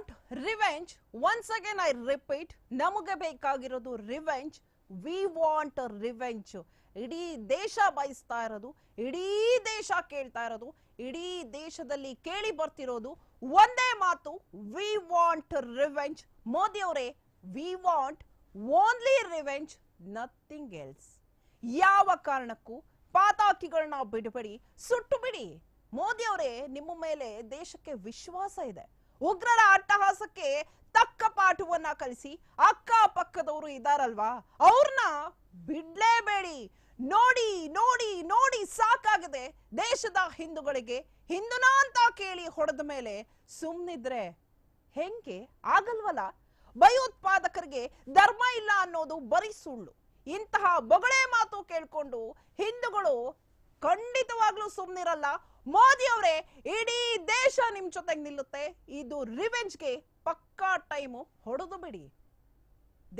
Want revenge once again I repeat ನಮಗೆ ಬೇಕಾಗಿರೋದು revenge we want revenge ಇಡೀ ದೇಶ ಬಯಸ್ತಾ ಇರೋದು, ಇಡೀ ದೇಶ ಕೇಳ್ತಾ ಇರೋದು, ಇಡೀ ದೇಶದಲ್ಲಿ ಕೇಳಿ ಬರ್ತಿರೋದು ಒಂದೇ ಮಾತು. ವಿ ವಾಂಟ್ ರಿವೆಂಜ್ ಮೋದಿ ಅವರೇ we want only revenge nothing else ಯಾವ ಕಾರಣಕ್ಕೂ ಪಾತಾಕಿಗಳನ್ನ ಬಿಡಬೇಡಿ, ಸುಟ್ಟು ಬಿಡಿ. ಮೋದಿ ಅವರೇ, ನಿಮ್ಮ ಮೇಲೆ ದೇಶಕ್ಕೆ ವಿಶ್ವಾಸ ಇದೆ. ಉಗ್ರರ ಅಟ್ಟಹಾಸಕ್ಕೆ ತಕ್ಕ ಪಾಠವನ್ನ ಕಲಿಸಿ ಅಕ್ಕ ಪಕ್ಕದವರು ಇದಾರಲ್ವಾ? ಅವ್ರನ್ನ ಬಿಡ್ಲೇಬೇಡಿ. ನೋಡಿ ನೋಡಿ ನೋಡಿ ಸಾಕಾಗಿದೆ ದೇಶದ ಹಿಂದೂಗಳಿಗೆ. ಹಿಂದೂನ ಅಂತ ಕೇಳಿ ಹೊಡೆದ ಮೇಲೆ ಸುಮ್ನಿದ್ರೆ ಹೆಂಗೆ? ಆಗಲ್ವಲ್ಲ? ಭಯೋತ್ಪಾದಕರಿಗೆ ಧರ್ಮ ಇಲ್ಲ ಅನ್ನೋದು ಬರೀ ಸುಳ್ಳು. ಇಂತಹ ಬೊಗಳೆ ಮಾತು ಕೇಳ್ಕೊಂಡು ಖಂಡಿತವಾಗ್ಲೂ ಸುಮ್ನಿರಲ್ಲ. ಮೋದಿ ಅವರೇ, ಇಡೀ ದೇಶ ನಿಮ್ ಜೊತೆಗೆ ನಿಲ್ಲುತ್ತೆ. ಇದು ರಿವೆಂಜ್ಗೆ ಪಕ್ಕಾ ಟೈಮು. ಹೊಡೆದು ಬಿಡಿ.